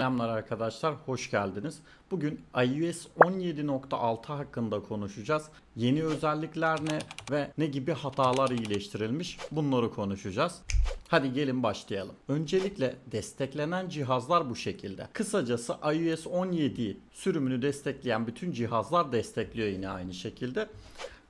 Selamlar arkadaşlar, hoş geldiniz. Bugün iOS 17.6 hakkında konuşacağız. Yeni özellikler ne ve ne gibi hatalar iyileştirilmiş bunları konuşacağız. Hadi gelin başlayalım. Öncelikle desteklenen cihazlar bu şekilde. Kısacası iOS 17 sürümünü destekleyen bütün cihazlar destekliyor yine aynı şekilde.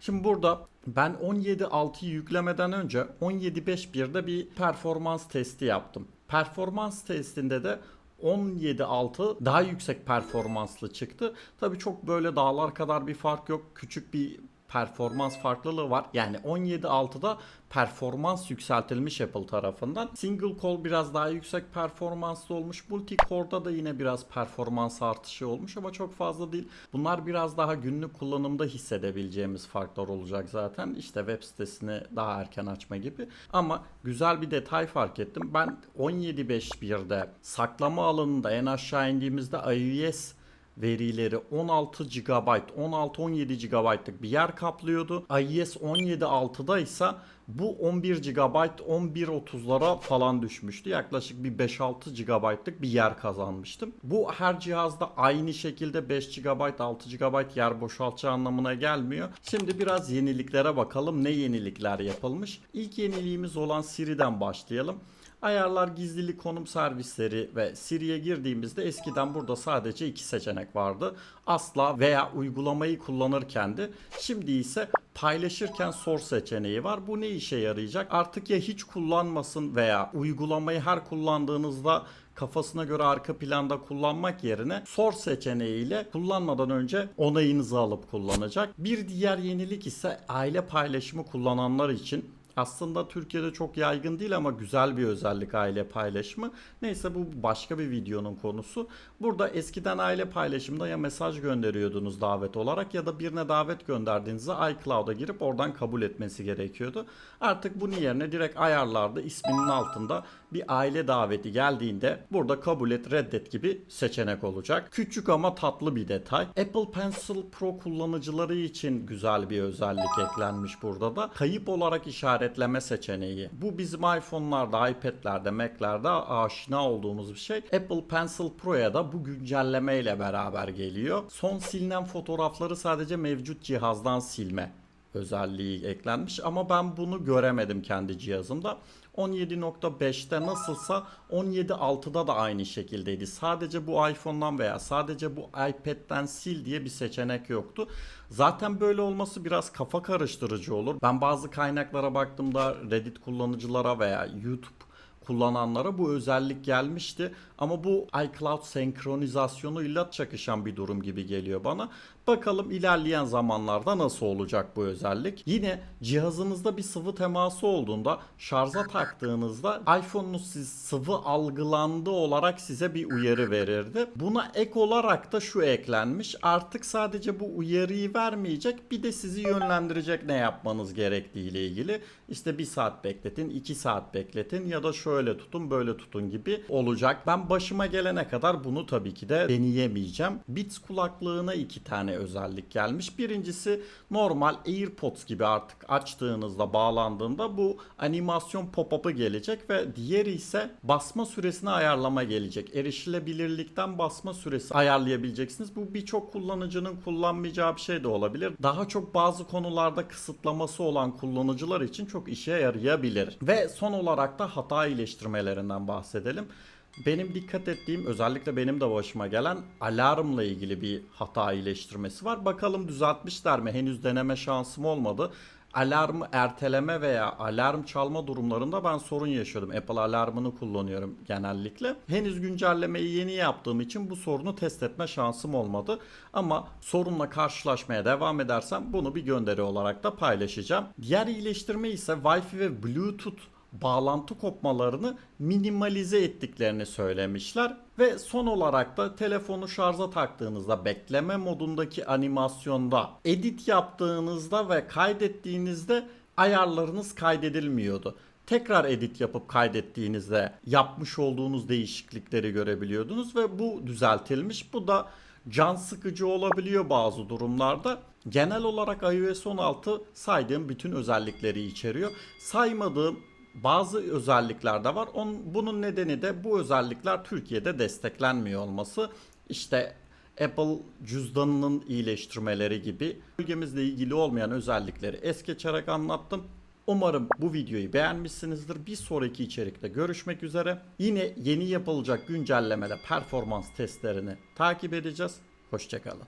Şimdi burada ben 17.6'yı yüklemeden önce 17.5.1'de bir performans testi yaptım. Performans testinde de 17.6 daha yüksek performanslı çıktı. Tabi çok böyle dağlar kadar bir fark yok. Küçük bir performans farklılığı var. Yani 17.6'da performans yükseltilmiş Apple tarafından. Single core biraz daha yüksek performanslı olmuş. Multi core'da da yine biraz performans artışı olmuş ama çok fazla değil. Bunlar biraz daha günlük kullanımda hissedebileceğimiz farklar olacak zaten. İşte web sitesini daha erken açma gibi. Ama güzel bir detay fark ettim. Ben 17.5.1'de saklama alanında en aşağı indiğimizde iOS verileri 16 GB, 16-17 GB'lık bir yer kaplıyordu. iOS 17.6'da ise bu 11 GB, 11.30'lara falan düşmüştü. Yaklaşık bir 5-6 GB'lık bir yer kazanmıştım. Bu her cihazda aynı şekilde 5 GB, 6 GB yer boşaltacağı anlamına gelmiyor. Şimdi biraz yeniliklere bakalım. Ne yenilikler yapılmış? İlk yeniliğimiz olan Siri'den başlayalım. Ayarlar gizlilik konum servisleri ve Siri'ye girdiğimizde eskiden burada sadece iki seçenek vardı. Asla veya uygulamayı kullanırken de şimdi ise paylaşırken sor seçeneği var. Bu ne işe yarayacak? Artık ya hiç kullanmasın veya uygulamayı her kullandığınızda kafasına göre arka planda kullanmak yerine sor seçeneğiyle kullanmadan önce onayınızı alıp kullanacak. Bir diğer yenilik ise aile paylaşımı kullananlar için aslında Türkiye'de çok yaygın değil ama güzel bir özellik aile paylaşımı. Neyse bu başka bir videonun konusu. Burada eskiden aile paylaşımında ya mesaj gönderiyordunuz davet olarak ya da birine davet gönderdiğinizde iCloud'a girip oradan kabul etmesi gerekiyordu. Artık bunun yerine direkt ayarlarda isminin altında bir aile daveti geldiğinde burada kabul et reddet gibi seçenek olacak. Küçük ama tatlı bir detay. Apple Pencil Pro kullanıcıları için güzel bir özellik eklenmiş burada da. Kayıp olarak işaretleme seçeneği. Bu bizim iPhone'larda, iPad'lerde, Mac'lerde aşina olduğumuz bir şey. Apple Pencil Pro'ya da bu güncelleme ile beraber geliyor. Son silinen fotoğrafları sadece mevcut cihazdan silme özelliği eklenmiş ama ben bunu göremedim kendi cihazımda. 17.5'te nasılsa 17.6'da da aynı şekildeydi. Sadece bu iPhone'dan veya sadece bu iPad'den sil diye bir seçenek yoktu. Zaten böyle olması biraz kafa karıştırıcı olur. Ben bazı kaynaklara baktığımda Reddit kullanıcılara veya YouTube kullananlara bu özellik gelmişti. Ama bu iCloud senkronizasyonuyla çakışan bir durum gibi geliyor bana. Bakalım ilerleyen zamanlarda nasıl olacak bu özellik. Yine cihazınızda bir sıvı teması olduğunda şarja taktığınızda iPhone'unuz siz sıvı algılandı olarak size bir uyarı verirdi. Buna ek olarak da şu eklenmiş. Artık sadece bu uyarıyı vermeyecek bir de sizi yönlendirecek ne yapmanız gerektiği ile ilgili. İşte bir saat bekletin, iki saat bekletin ya da şöyle tutun böyle tutun gibi olacak. Ben başıma gelene kadar bunu tabii ki de deneyemeyeceğim. Beats kulaklığına iki tane özellik gelmiş. Birincisi normal AirPods gibi artık açtığınızda bağlandığında bu animasyon pop-up'ı gelecek ve diğeri ise basma süresini ayarlama gelecek. Erişilebilirlikten basma süresi ayarlayabileceksiniz. Bu birçok kullanıcının kullanmayacağı bir şey de olabilir. Daha çok bazı konularda kısıtlaması olan kullanıcılar için çok işe yarayabilir. Ve son olarak da hata iyileştirmelerinden bahsedelim. Benim dikkat ettiğim özellikle benim de başıma gelen alarmla ilgili bir hata iyileştirmesi var. Bakalım düzeltmişler mi? Henüz deneme şansım olmadı. Alarmı erteleme veya alarm çalma durumlarında ben sorun yaşıyordum. Apple alarmını kullanıyorum genellikle. Henüz güncellemeyi yeni yaptığım için bu sorunu test etme şansım olmadı. Ama sorunla karşılaşmaya devam edersem bunu bir gönderi olarak da paylaşacağım. Diğer iyileştirme ise Wi-Fi ve Bluetooth bağlantı kopmalarını minimalize ettiklerini söylemişler. Ve son olarak da telefonu şarja taktığınızda bekleme modundaki animasyonda edit yaptığınızda ve kaydettiğinizde ayarlarınız kaydedilmiyordu. Tekrar edit yapıp kaydettiğinizde yapmış olduğunuz değişiklikleri görebiliyordunuz ve bu düzeltilmiş. Bu da can sıkıcı olabiliyor bazı durumlarda. Genel olarak iOS 16 saydığım bütün özellikleri içeriyor. Saymadığım bazı özellikler de var. Onun, bunun nedeni de bu özellikler Türkiye'de desteklenmiyor olması. İşte Apple cüzdanının iyileştirmeleri gibi bölgemizle ilgili olmayan özellikleri es geçerek anlattım. Umarım bu videoyu beğenmişsinizdir. Bir sonraki içerikte görüşmek üzere. Yine yeni yapılacak güncellemede performans testlerini takip edeceğiz. Hoşçakalın.